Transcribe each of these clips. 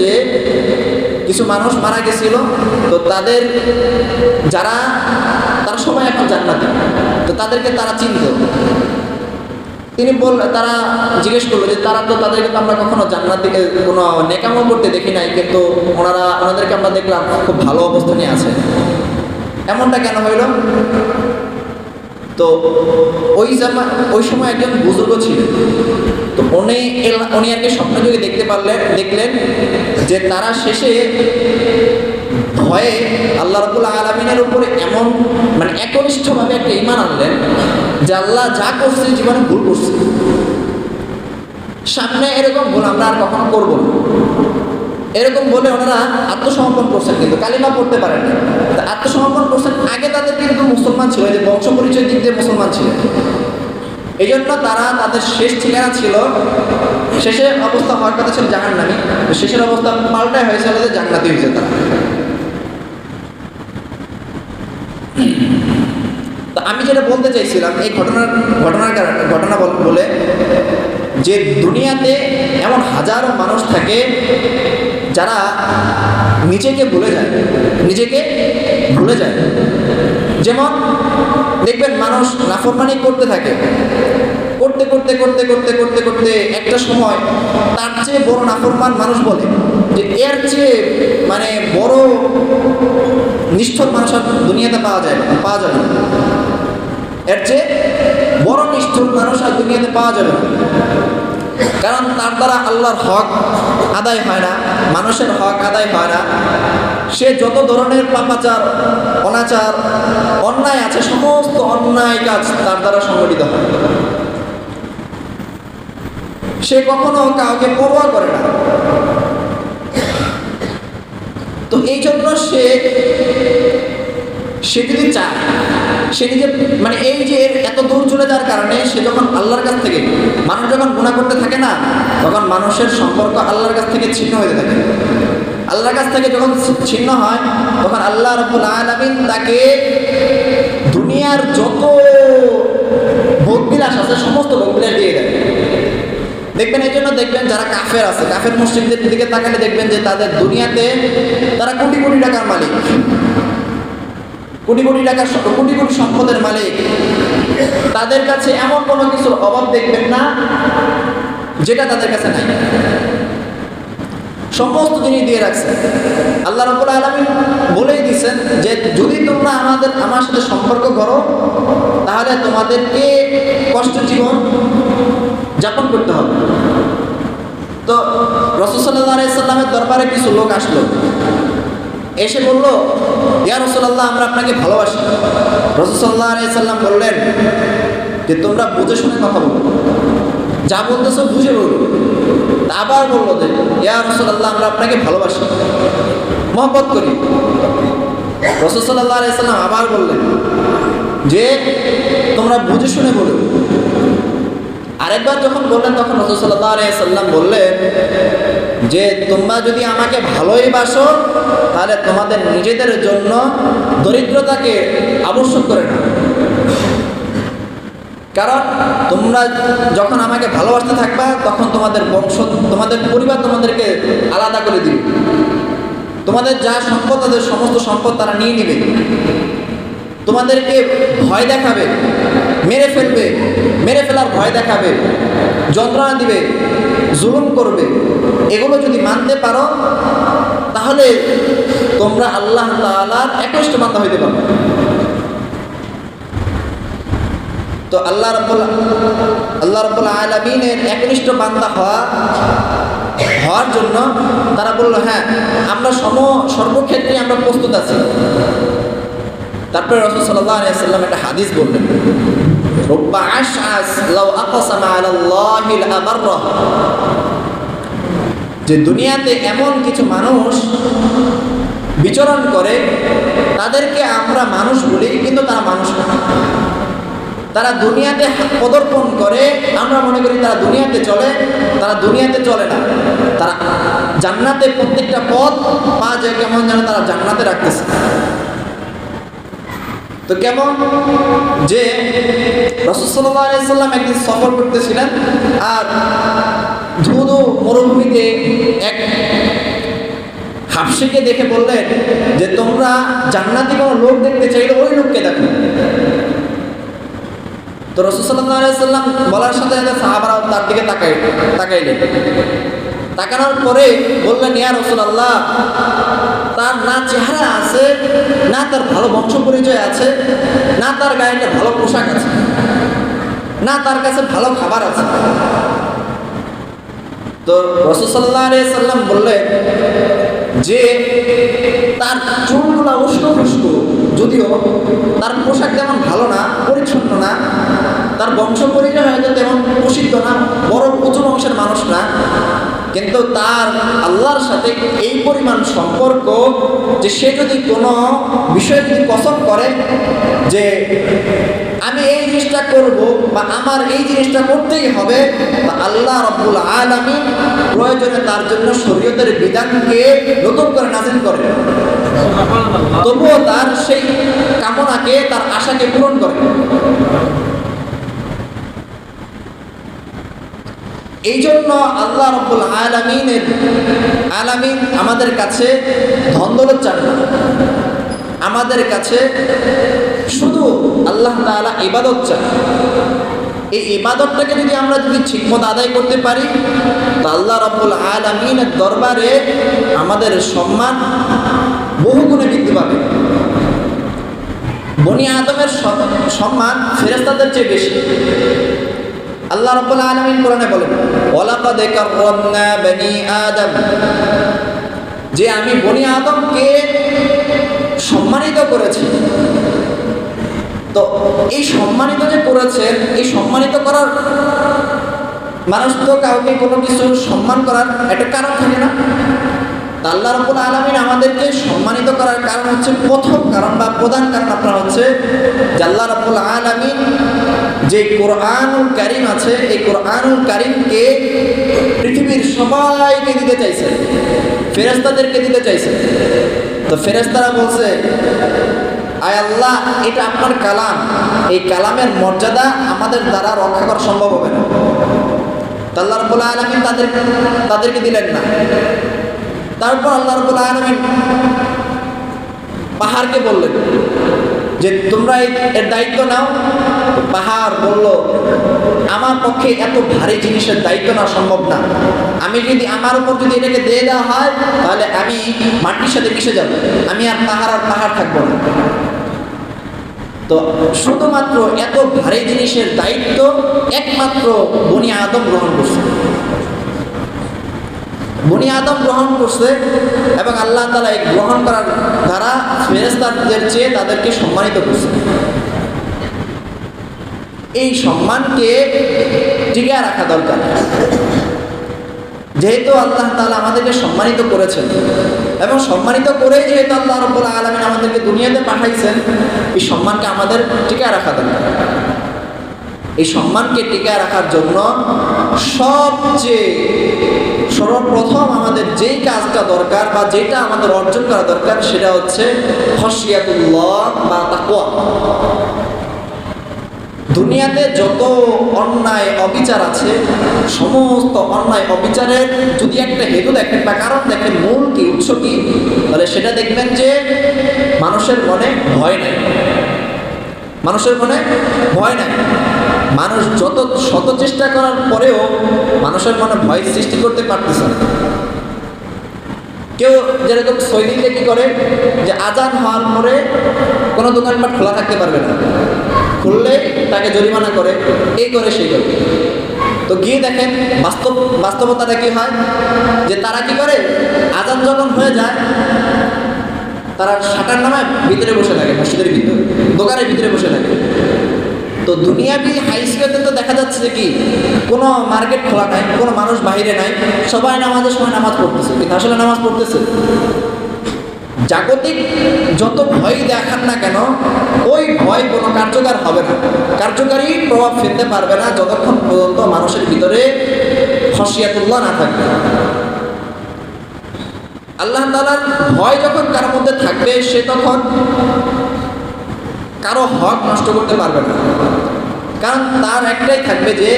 যে কিছু মানুষ মারা গেছিল, তো তাদের যারা, তারা সবাই এখন জান্নাতি। তো তাদেরকে তারা চিনত। তিনি বল, তারা জিজ্ঞেস করল যে তারা তো তাদেরকে তো আমরা কখনো জান্নাত দিকে কোনো নেকামো করতে দেখি নাই, কিন্তু ওনারা, ওনাদেরকে আমরা দেখলাম খুব ভালো অবস্থানে আছে। এমনটা কেন হইল? তো ওই জামা, ওই সময় একজন বুজুর্গ ছিলেন তো উনি উনি আর কি স্বপ্নযোগে দেখতে পারলেন দেখলেন যে তারা শেষে ভয়ে আল্লাহ রবুল আলমিনের উপরে এমন মানে একনিষ্ঠভাবে একটা ইমান আনলেন যে আল্লাহ যা করছে জীবনে ভুল করছে। সামনে এরকম ভুল আমরা আর কখনো করব না। এরকম বলে ওনারা আত্মসমর্পণ করছেন কিন্তু, কালিমা পড়তে পারেন না আত্মসমর্পণ করছেন, আগে তাদের কিন্তু মুসলমান ছিল যে বংশ পরিচয় দিক দিয়ে মুসলমান ছিলেন। এই জন্য তারা তাদের শেষ ঠিকানা ছিল শেষের অবস্থা হওয়ার কথা ছিল জাহান নামি শেষের অবস্থা পাল্টায় হয়েছে যে জান্নাতি হয়েছে তারা। আমি যেটা বলতে চাইছিলাম, এই ঘটনার ঘটনার কারণে, ঘটনা বলে যে দুনিয়াতে এমন হাজারো মানুষ থাকে যারা নিজেকে ভুলে যায়, নিজেকে ভুলে যায়। যেমন দেখবেন মানুষ নাফরমানি করতে থাকে। করতে করতে করতে করতে করতে করতে একটা সময় তার চেয়ে বড় নাফরমান মানুষ বলে যে এর চেয়ে মানে বড় নিষ্ঠুর মানুষ আর দুনিয়াতে পাওয়া যায় না, পাওয়া যাবে না। এর চেয়ে বড় নিষ্ঠুর মানুষ আর দুনিয়াতে পাওয়া যাবে না। কারণ তার দ্বারা আল্লাহর হক আদায় হয় না, মানুষের হক আদায় হয় না। সে যত ধরনের পাপাচার, অনাচার, অন্যায় আছে, সমস্ত অন্যায় কাজ তার দ্বারা সংগঠিত হয়। সে কখনো কাউকে পরোয়া করে না। তো এই জন্য সে সে যদি চায় সে নিজে মানে এই যে এত দূর চলে যাওয়ার কারণে সে যখন আল্লাহর কাছ থেকে, মানুষ যখন গুণা করতে থাকে না, তখন মানুষের সম্পর্ক আল্লাহর কাছ থেকে ছিন্ন হয়ে থাকে। আল্লাহর কাছ থেকে যখন ছিন্ন হয়, তখন আল্লাহ রব্বুল আলামিন তাকে দুনিয়ার যত ভোগবিলাস আছে, সমস্ত ভোগবিলাস দিয়ে দেয়। দেখবেন, এই জন্য দেখবেন যারা কাফের আছে, কাফের মুসলিমদের দিকে তাকালে দেখবেন যে তাদের দুনিয়াতে তারা কোটি কোটি টাকার মালিক। কোটি কোটি টাকার স- কোটি কোটি সম্পদের মালিক। তাদের কাছে এমন কোনো কিছুর অভাব দেখবেন না, যেটা তাদের কাছে নাই। সমস্ত জিনিস দিয়ে রাখছে আল্লাহ রব্বুল আলমিন বলেই দিচ্ছেন যে, যদি তোমরা আমাদের, আমার সাথে সম্পর্ক করো, তাহলে তোমাদেরকে কষ্ট জীবন যাপন করতে হবে। তো রসুসাল্লাহ আলাইসাল্লামের দরবারে কিছু লোক আসলো। এসে বলল, ইয়া রসুল্লাহ আমরা আপনাকে ভালোবাসি। রসুসাল্লাহ আলাইসাল্লাম বললেন, যে তোমরা বুঝে শুনে কথা বলো। যা বলতেছো বুঝে বলো। আবার বলল যে, ইয়া রসুল্লাহ আমরা আপনাকে ভালোবাসি। মহব্বত করি। রসুসাল্লাহ আলাইসাল্লাম আবার বললেন, যে তোমরা বুঝে শুনে বলো আরেকবার যখন বললেন, তখন রসুল্লাহ আলাইসাল্লাম বললেন যে, তোমরা যদি আমাকে ভালোই বাসো, তাহলে তোমাদের নিজেদের জন্য দরিদ্রতাকে আবশ্যক করে না কারণ তোমরা যখন আমাকে ভালোবাসতে থাকবা, তখন তোমাদের বংশ, তোমাদের পরিবার তোমাদেরকে আলাদা করে দিবে। তোমাদের যা সম্পদ, তাদের সমস্ত সম্পদ তারা নিয়ে নেবে। তোমাদেরকে ভয় দেখাবে। মেরে ফেলবে, মেরে ফেলার ভয় দেখাবে, যন্ত্রণা দিবে, জুলুম করবে। এগুলো যদি মানতে পারো, তাহলে তোমরা আল্লাহ তালার একনিষ্ঠ বান্ধা হইতে পারো তো আল্লাহ রব্বুল আল্লাহ রব্বুল আলমিনের একনিষ্ঠ বান্দা হওয়া, হওয়ার জন্য তারা বলল হ্যাঁ আমরা সম, সর্বক্ষেত্রে আমরা প্রস্তুত আছি। তারপরে রসুল সাল্লাহ আলিয়াল্লাম একটা হাদিস বললেন। যে দুনিয়াতে এমন কিছু মানুষ বিচরণ করে, তাদেরকে আমরা মানুষ বলি, কিন্তু তারা মানুষ না। তারা দুনিয়াতে পদর্পণ করে, আমরা মনে করি তারা দুনিয়াতে চলে, তারা দুনিয়াতে চলে না। তারা জান্নাতে প্রত্যেকটা পথ পা যায় কেমন যেন তারা জান্নাতে রাখতেছে। তো কেমন? যে রসদাল্লাম একদিন সফর করতেছিলেন আর ধুধু মরুভূমিতে এক হাফসিকে দেখে বললেন যে, তোমরা জান্নাতি কোনো লোক দেখতে চাইলে ওই লোককে দেখো। তো রসুসাল্লাম বলার সাথে সাথে সাহাবারাও তার দিকে তাকাই তাকাইলেন। তাকানোর পরে বললেন, ইয়া রসুলাল্লাহ, তার না চেহারা আছে, না তার ভালো বংশ পরিচয় আছে, না তার গায়ে ভালো পোশাক আছে, না তার কাছে ভালো খাবার আছে। তো রসুসাল্লাহ সাল্লাম বললেন যে, তার চুলগুলা উষ্ণ ফুস্কো যদিও তার পোশাক তেমন ভালো না, পরিচ্ছন্ন না, তার বংশ পরিচয় হয়তো তেমন প্রসিদ্ধ না বড় প্রচুর অংশের মানুষ না কিন্তু তার আল্লাহর সাথে এই পরিমাণ সম্পর্ক যে সে যদি কোনো বিষয়ে যদি পছন্দ করে যে আমি এই জিনিসটা করব বা আমার এই জিনিসটা করতেই হবে বা আল্লাহ রব্বুল আলমী প্রয়োজনে তার জন্য শরীয়তের বিধানকে নতুন করে নাজিল করে তবুও তার সেই কামনাকে, তার আশাকে পূরণ করে এই জন্য আল্লাহ রব্বুল আলমিনের আলামিন আমাদের কাছে ধন্দলত চান না। আমাদের কাছে শুধু আল্লাহ তাআলা ইবাদত চান। এই ইবাদতটাকে যদি আমরা যদি ঠিকমতো আদায় করতে পারি, তো আল্লাহ রব্বুল আলমিনের দরবারে আমাদের সম্মান বহু গুণে বৃদ্ধি পাবে। বনি আদমের সম্মান ফেরেস্তাদের চেয়ে বেশি। আল্লাহ রাব্বুল আলামিন কোরআনে বলেন, ওয়ালাকাদ কাররামনা বনি আদম। যে আমি বনি আদমকে সম্মানিত করেছি। তো এই সম্মানিত যে করেছেন এই সম্মানিত করার মানুষ তো কাউকে কোনো কিছু সম্মান করার একটা কারণ থাকে না। আল্লাহ রব্বুল আলমিন আমাদেরকে সম্মানিত করার কারণ হচ্ছে প্রথম কারণ বা প্রধান কারণ আপনার হচ্ছে যে আল্লাহ রব্বুল আলমিন যে কোরআনুল কারিম আছে, এই কোরআনুল কারিমকে পৃথিবীর সবাইকে দিতে চাইছে ফেরেস্তাদেরকে দিতে চাইছে। তো ফেরেস্তারা বলছে, আয় আল্লাহ, এটা আপনার কালাম। এই কালামের মর্যাদা আমাদের দ্বারা রক্ষা করা সম্ভব হবে না। আল্লাহ রব্বুল আলমিন তাদের তাদেরকে দিলেন না। তারপর আল্লাহ রবুল আলমিন পাহাড়কে বললেন যে তোমরা এর দায়িত্ব নাও। পাহাড় বলল, আমার পক্ষে এত ভারী জিনিসের দায়িত্ব নেওয়া সম্ভব না। আমি যদি আমার উপর যদি এটাকে দিয়ে দেওয়া হয়, তাহলে আমি মাটির সাথে মিশে যাব। আমি আর পাহাড় আর পাহাড় থাকব না। তো শুধুমাত্র এত ভারী জিনিসের দায়িত্ব একমাত্র বনি আদম গ্রহণ করছে। বনি আদম গ্রহণ করছে এবং আল্লাহ তালা এই গ্রহণ করার দ্বারা ফেরেস্তাদের চেয়ে তাদেরকে সম্মানিত করছে। এই সম্মানকে টিকিয়ে রাখা দরকার। যেহেতু আল্লাহ তালা আমাদেরকে সম্মানিত করেছেন এবং সম্মানিত করেই যেহেতু আল্লাহ রব্বুল আলমিন আমাদেরকে দুনিয়াতে পাঠাইছেন, এই সম্মানকে আমাদের টিকিয়ে রাখা দরকার। এই সম্মানকে টিকায় রাখার জন্য সবচেয়ে সর্বপ্রথম আমাদের যেই কাজটা দরকার বা যেটা আমাদের অর্জন করা দরকার সেটা হচ্ছে বা তাকুয়া দুনিয়াতে যত অন্যায় অবিচার আছে, সমস্ত অন্যায় অবিচারের যদি একটা হেতু দেখেন বা কারণ দেখেন, মূল কি, উৎস কি, তাহলে সেটা দেখবেন যে মানুষের মনে ভয় নাই। মানুষের মনে ভয় নাই। মানুষ যত শত চেষ্টা করার পরেও মানুষের মনে ভয় সৃষ্টি করতে পারতেছে না। কেউ যেরকম সৈনিকরা কি করে? যে আজান হওয়ার পরে কোনো দোকানপাট খোলা থাকতে পারবে না। খুললে তাকে জরিমানা করে, এই করে, সেই করে। তো গিয়ে দেখেন বাস্তব, বাস্তবতাটা কি হয়? যে তারা কি করে? আজান যখন হয়ে যায়, তারা শাটার নামে ভিতরে বসে থাকে, মসজিদের ভিতরে, দোকানের ভিতরে বসে থাকে। তো দুনিয়াবি স্কুলে তো দেখা যাচ্ছে যে কি, কোনো মার্কেট খোলা নাই, কোনো মানুষ বাহিরে নাই, সবাই নামাজের সময় নামাজ পড়তেছে। কিন্তু আসলে নামাজ পড়তেছে। জাগতিক যত ভয় দেখান না কেন, ওই ভয় কোনো কার্যকর হবে না। কার্যকারী প্রভাব ফেলতে পারবে না যতক্ষণ পর্যন্ত মানুষের ভিতরে হসিয়াতুল্লাহ না থাকবে। আল্লাহ তালার ভয় যখন কারোর মধ্যে থাকবে, সে তখন কারও হক নষ্ট করতে পারবে না। কারণ তার একটাই থাকবে যে,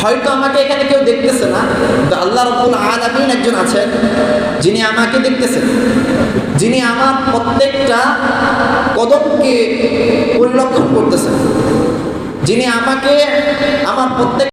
হয়তো আমাকে এখানে কেউ দেখতেছে না, কিন্তু আল্লাহ রব্বুল আলামিন একজন আছেন, যিনি আমাকে দেখতেছেন। যিনি আমার প্রত্যেকটা কদমকে পরিলক্ষণ করতেছেন। যিনি আমাকে, আমার প্রত্যেক